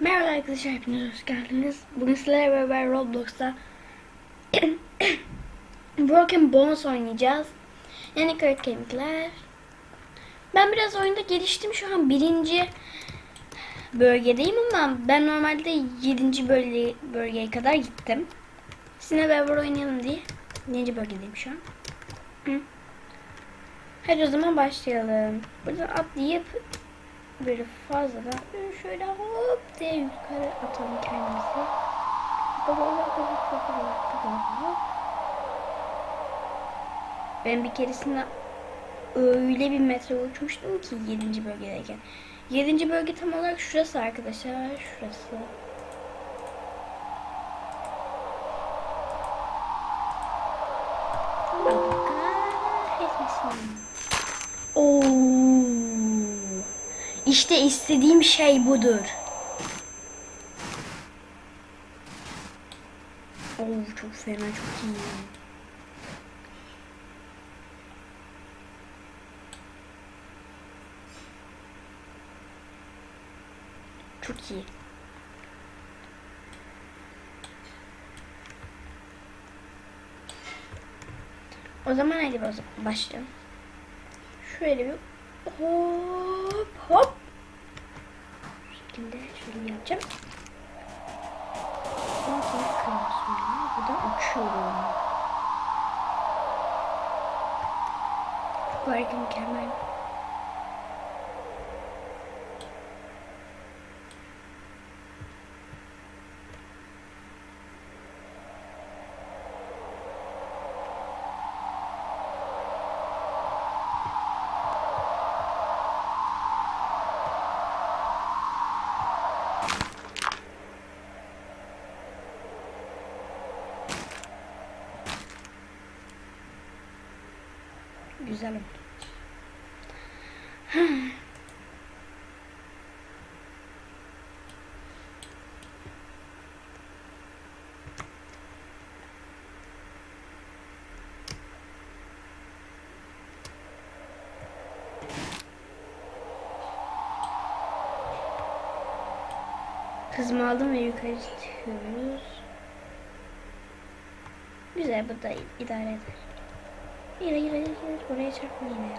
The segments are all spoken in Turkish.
Merhaba arkadaşlar hepiniz hoş geldiniz. Bugün sizlerle beraber Roblox'ta Broken Bones oynayacağız. Yani kırık kemikler. Ben biraz oyunda geliştim. Şu an birinci bölgedeyim ama ben normalde yedinci bölge, bölgeye kadar gittim. Sizinle beraber oynayalım diye. Yedinci bölgedeyim şu an. Hadi o zaman başlayalım. Buradan atlayıp böyle fazladan şöyle hop diye yukarı atalım kendimizi. Ben bir keresinde öyle bir metre uçmuştum ki 7. bölgedeyken. 7. bölge tam olarak şurası arkadaşlar. Şurası. İşte istediğim şey budur. Oo çok fena çok iyi. Çok iyi. O zaman hadi başlayalım. Şöyle bir hop hop. Bu şekilde şöyle yapacağım. Ondan sonra kırmızı Buradan uçuyorum. Çok harika mükemmel. Güzel oldu. Kızımı aldım ve yukarı çıkıyoruz. Güzel bu da idare eder. Yürü yürü yürü. Buraya çarpma yine ya.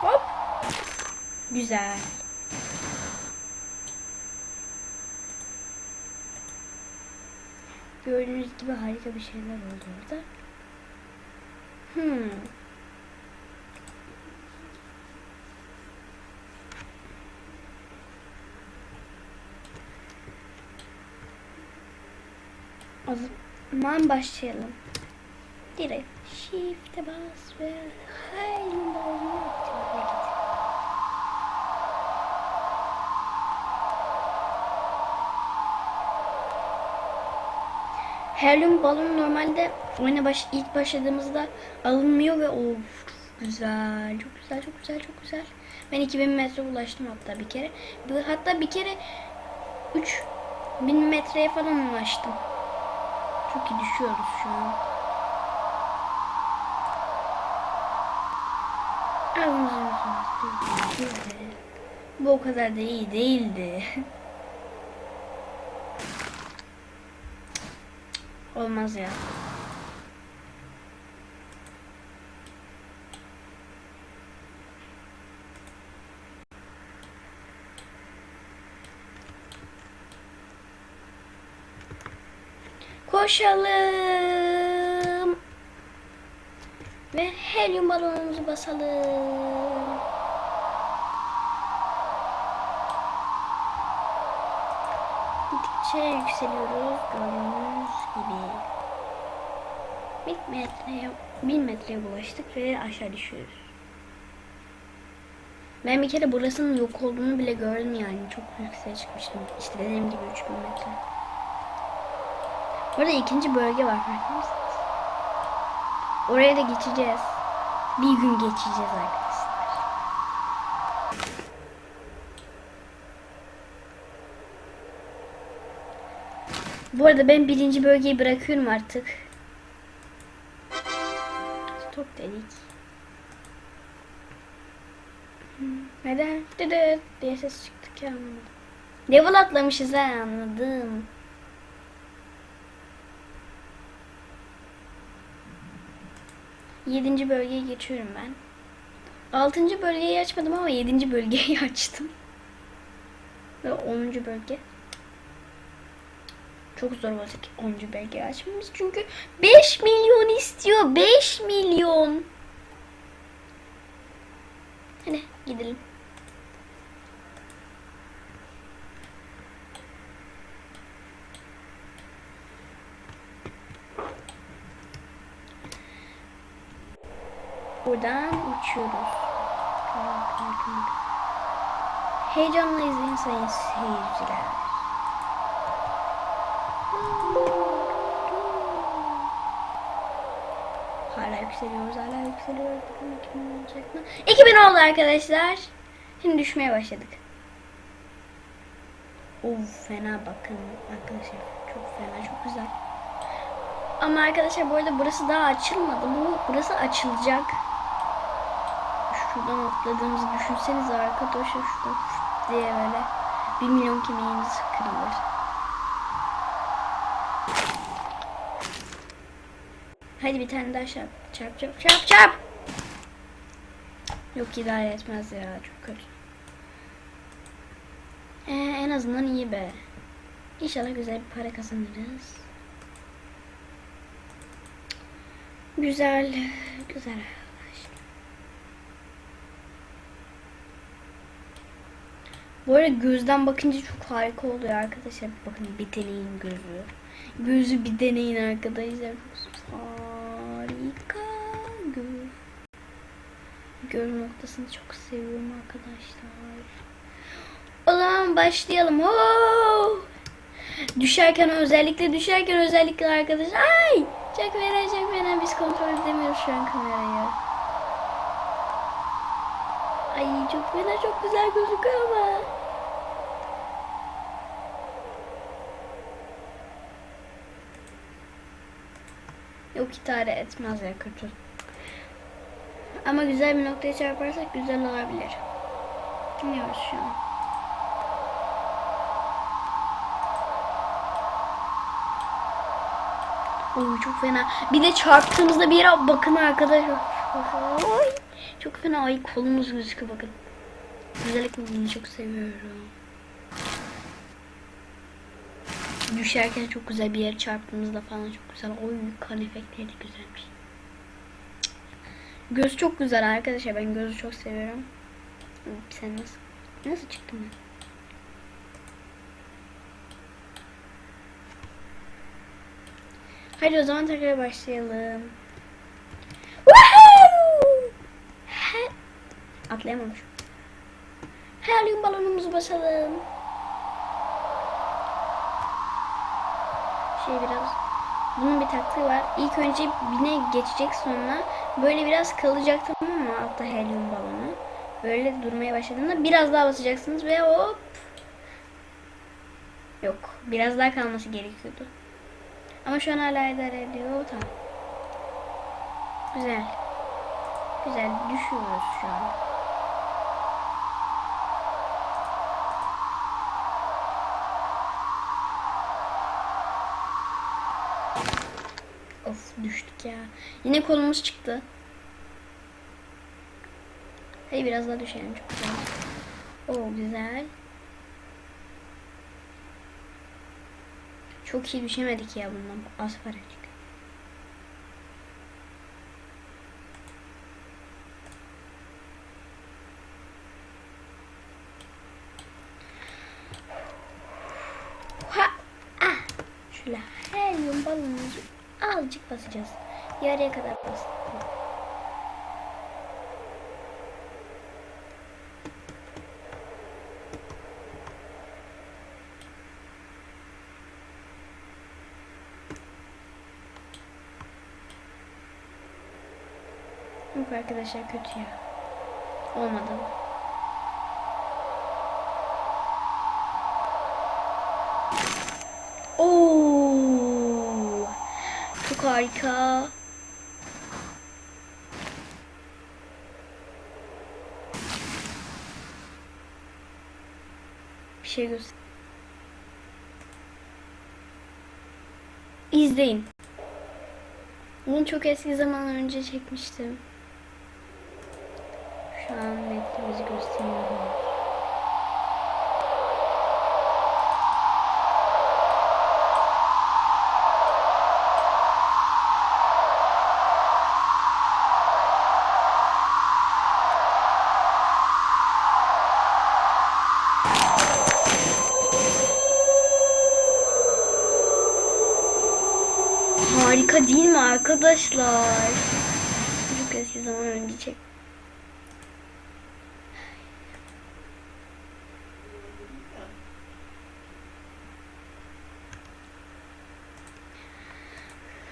Hop. Güzel. Gördüğünüz gibi harika bir şeyler oldu orada. Hmm. O zaman başlayalım. Direkt shift'e bas ve haydi olmak Helyum balon normalde oyuna baş, ilk başladığımızda alınmıyor ve of güzel, çok güzel, çok güzel, çok güzel. Ben 2000 metre ulaştım hatta bir kere. Hatta bir kere 3000 metreye falan ulaştım. İyi düşüyoruz şu an. Bu o kadar da iyi değildi. Olmaz ya. Koşalım. Ve helyum balonumuzu basalım. Gittikçe yükseliyoruz gördüğünüz gibi. Bir metreye, bir metreye ulaştık ve aşağı düşüyoruz. Ben bir kere burasının yok olduğunu bile gördüm yani. Çok yükseğe çıkmıştım. İşte dediğim gibi 3000 metre. Burada ikinci bölge var farkında? Oraya da geçeceğiz. Bir gün geçeceğiz arkadaşlar. Bu arada ben birinci bölgeyi bırakıyorum artık. Stop dedik. Neden? Dıdı diye ses çıktı ki anlamadım. Level atlamışız ha anladım. Yedinci bölgeye geçiyorum ben. Altıncı bölgeyi açmadım ama yedinci bölgeyi açtım. Ve onuncu bölge. Çok zor olacak onuncu bölgeyi açmamız çünkü 5 milyon istiyor. 5 milyon. Hadi gidelim. Buradan uçuyoruz. Heyecanla izleyin sayın seyirciler. Hala yükseliyoruz, hala yükseliyoruz. Bakalım 2000 olacak mı? 2000 oldu arkadaşlar. Şimdi düşmeye başladık. Of fena bakın arkadaşlar. Çok fena, çok güzel. Ama arkadaşlar bu arada burası daha açılmadı. Bu burası açılacak. Şuradan atladığımızı düşünsenize arkadaşlar şuradan diye böyle bir milyon kemiğimiz kırılır. Hadi bir tane daha çarp. Çarp çarp çarp çarp. Yok idare etmez ya çok kötü. Ee, en azından iyi be. İnşallah güzel bir para kazanırız. Güzel, güzel Bu arada gözden bakınca çok harika oluyor arkadaşlar. Bakın bir deneyin gözü. Gözü bir deneyin arkadaşlar. Harika göz. Göz noktasını çok seviyorum arkadaşlar. O zaman başlayalım. Oo! Düşerken özellikle düşerken özellikle arkadaşlar. Ay! Çok fena çok fena biz kontrol edemiyoruz şu an kamerayı. Ay çok fena çok güzel gözüküyor ama. Yok idare etmez ya kötü. Ama güzel bir noktaya çarparsak güzel olabilir. Dinliyoruz şu an. Oy çok fena. Bir de çarptığımızda bir yere bakın arkadaşlar. Oy, çok fena. Ay kolumuz gözüküyor bakın. Güzellik modunu çok seviyorum. Düşerken çok güzel bir yere çarptığımızda falan çok güzel. Oy kan efektleri de güzelmiş. Göz çok güzel arkadaşlar. Ben gözü çok seviyorum. Sen nasıl? Nasıl çıktın ben? Hadi o zaman tekrar başlayalım. Atlayamamışım. Helyum balonumuzu basalım. Şey biraz bunun bir taktiği var. İlk önce bine geçecek sonra böyle biraz kalacak tamam mı altta helyum balonu. Böyle durmaya başladığında biraz daha basacaksınız ve hop. Yok. Biraz daha kalması gerekiyordu. Ama şu an hala idare ediyor. Tamam. Güzel. Güzel. Düşüyoruz şu an. Düştük ya. Yine kolumuz çıktı. Hadi biraz daha düşelim. Çok güzel. Oo güzel. Çok iyi düşemedik ya bundan. Az para çıktı. Ha! Ah! Şöyle helyum balonumuzu azıcık basacağız. Yarıya kadar bastık. Yok arkadaşlar kötü ya. Olmadı. harika. Bir şey göster. İzleyin. Bunu çok eski zaman önce çekmiştim. Şu an net göstermiyorum.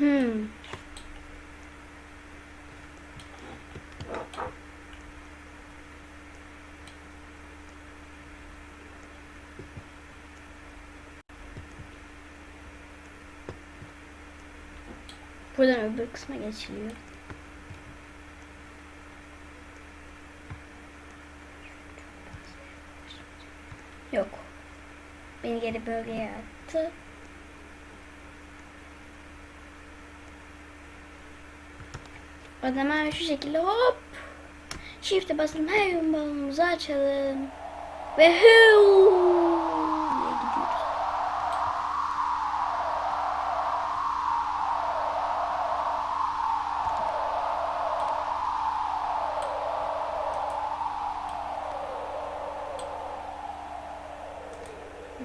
Hmm. Buradan öbür kısma geçiliyor. Yok. Beni geri bölgeye attı. O zaman şu şekilde hop. Shift'e basalım. Her yön balonumuzu açalım. Ve huu.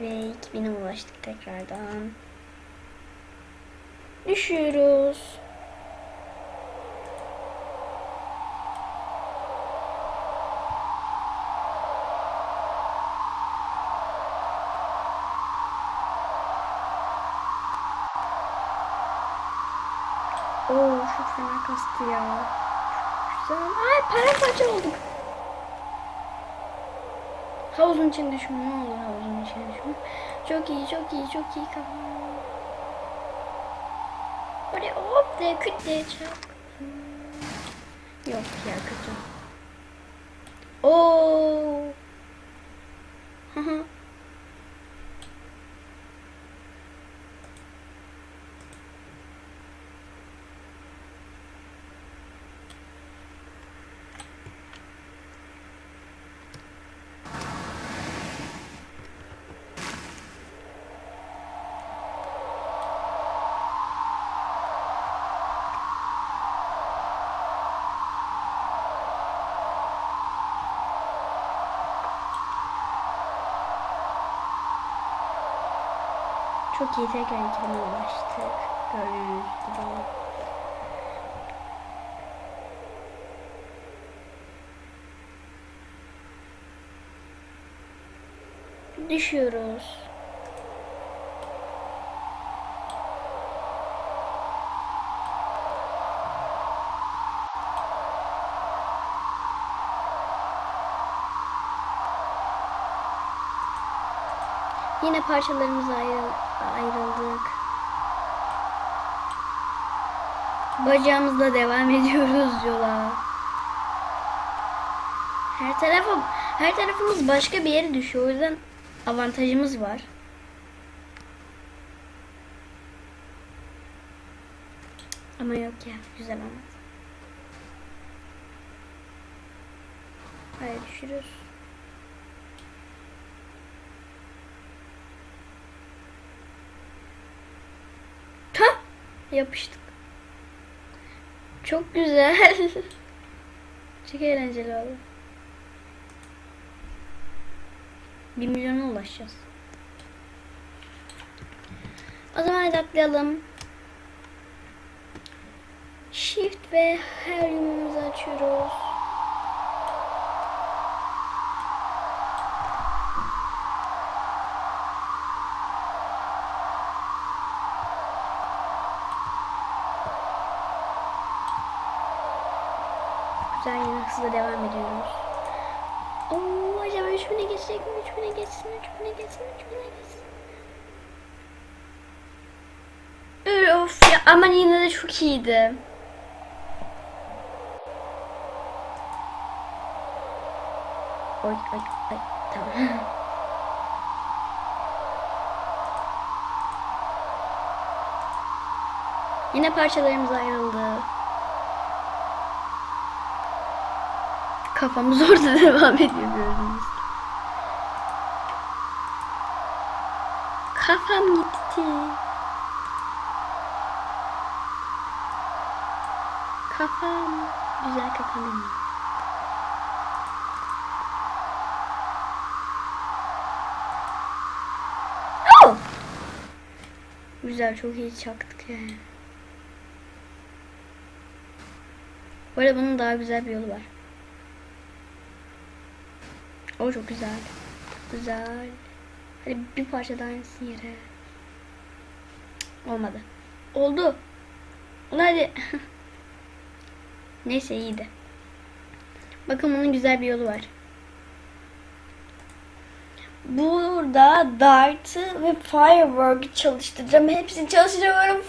Ve 2000'e ulaştık tekrardan. Düşüyoruz. Oo çok fena kastı ya. Güzel. Ay paramparça olduk. Havuzun içine düşme ne olur havuzun içine düşme. Çok iyi çok iyi çok iyi kafam. Böyle hop diye küt diye çak. Yok ya kötü. Oo. Hı hı. Çok iyi tekrar ikilime ulaştık. Gördüğünüz gibi. Düşüyoruz. Yine parçalarımıza ayrı- ayrıldık. Bacağımızla devam ediyoruz yola. Her tarafa her tarafımız başka bir yere düşüyor. O yüzden avantajımız var. Ama yok ya güzel ama. Hayır düşürüz. Yapıştık. Çok güzel. Çok eğlenceli oldu. Bir milyona ulaşacağız. O zaman atlayalım. Shift ve her yönümüzü açıyoruz. üç bine geçsin, üç bine geçsin, üç bine geçsin. Of ya ama yine de çok iyiydi. Oy oy oy tamam. Yine parçalarımız ayrıldı. Kafamız orada devam ediyor gördüğünüz. Kafam benim. Oh! Güzel çok iyi çaktık yani. Arada bunun daha güzel bir yolu var. O çok güzel. Güzel. Hadi bir parça daha aynısını yere. Olmadı. Oldu. Ulan hadi. Neyse iyiydi. Bakın bunun güzel bir yolu var. Burada dart'ı ve firework'ı çalıştıracağım. Hepsini çalıştırıyorum.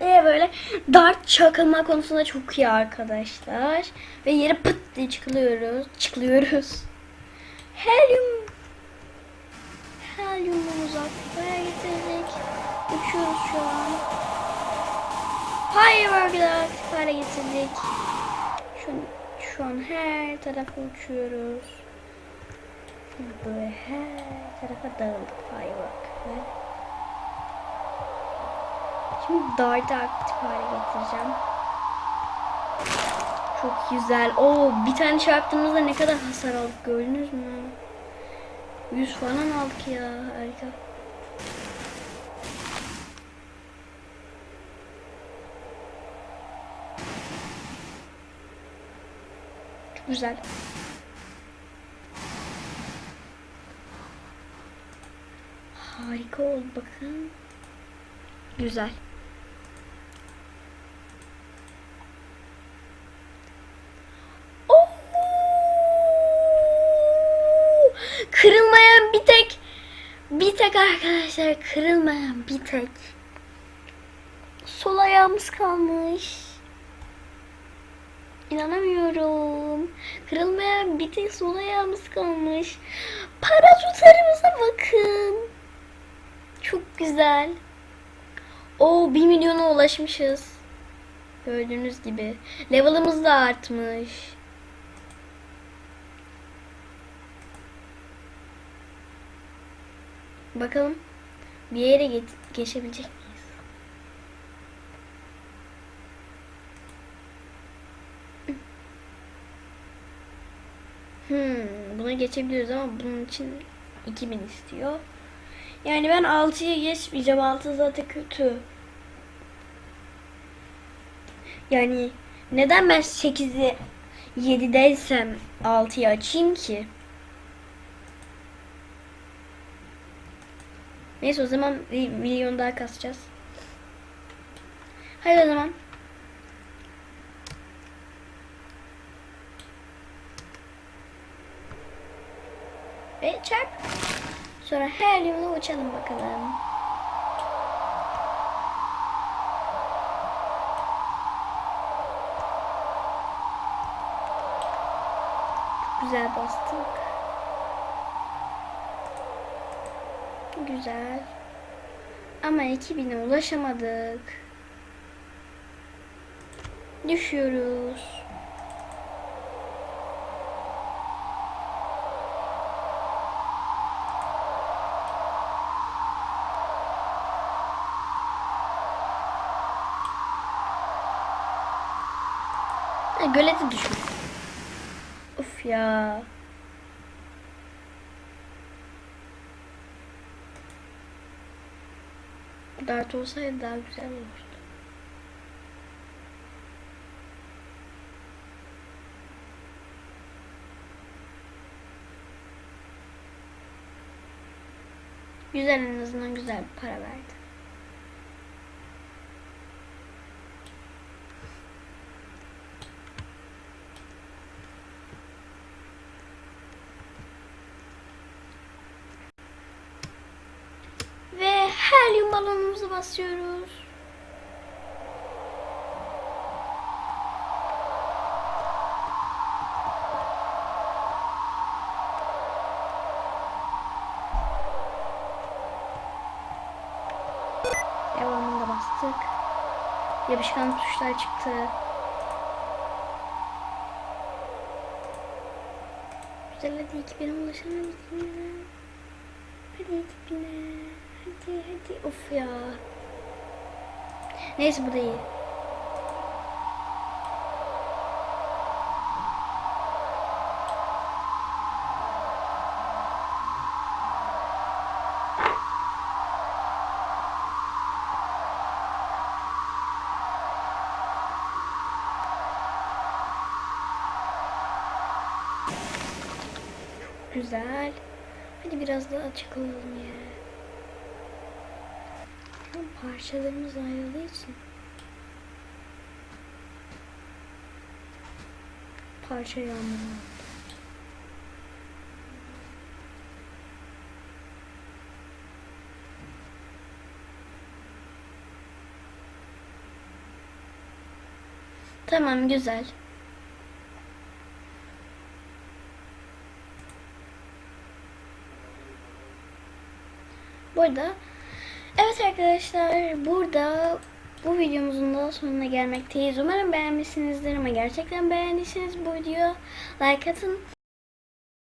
Ee, böyle dart çakılma konusunda çok iyi arkadaşlar. Ve yere pıt diye çıkılıyoruz. Çıkılıyoruz. Helyum. Helyumumuzu aktifaya getirdik. Uçuyoruz şu an. Firework'ı da getirdik. Şu, şu an her tarafa uçuyoruz. Böyle her tarafa dağıldık firework'ı. Şimdi dart'ı aktif hale getireceğim. Çok güzel. Oo bir tane çarptığımızda ne kadar hasar aldık gördünüz mü? 100 falan aldık ya harika. Güzel. Harika oldu bakın. Güzel. Oo! Kırılmayan bir tek bir tek arkadaşlar kırılmayan bir tek sol ayağımız kalmış. İnanamıyorum. Kırılmayan bir tek sol ayağımız kalmış. Paraşütlerimize bakın. Çok güzel. O 1 milyona ulaşmışız. Gördüğünüz gibi. Level'ımız da artmış. Bakalım bir yere ge- geçebilecek Hmm, buna geçebiliyoruz ama bunun için 2000 istiyor. Yani ben 6'ya geçmeyeceğim. 6 zaten kötü. Yani neden ben 8'i 7'deysem 6'yı açayım ki? Neyse o zaman bir milyon daha kasacağız. Hadi o zaman. Ve çarp. Sonra her yolu uçalım bakalım. Çok güzel bastık. Güzel. Ama 2000'e ulaşamadık. Düşüyoruz. Ha, gölete düşmüş. Of ya. Dart olsaydı daha güzel olurdu. Güzel en azından güzel bir para verdi. Ve helyum balonumuzu basıyoruz. Devamında bastık. yapışkan tuşlar çıktı. Güzel hadi iki benim ulaşamadım. Hadi dibine. Hadi hadi. Of ya. Neyse bu da iyi. Güzel. Hadi biraz daha açık olalım Ama Parçalarımız ayrıldığı için. Parça yağmuru. Tamam güzel. Burada evet arkadaşlar burada bu videomuzun da sonuna gelmekteyiz. Umarım beğenmişsinizdir ama gerçekten beğendiyseniz bu videoya like atın.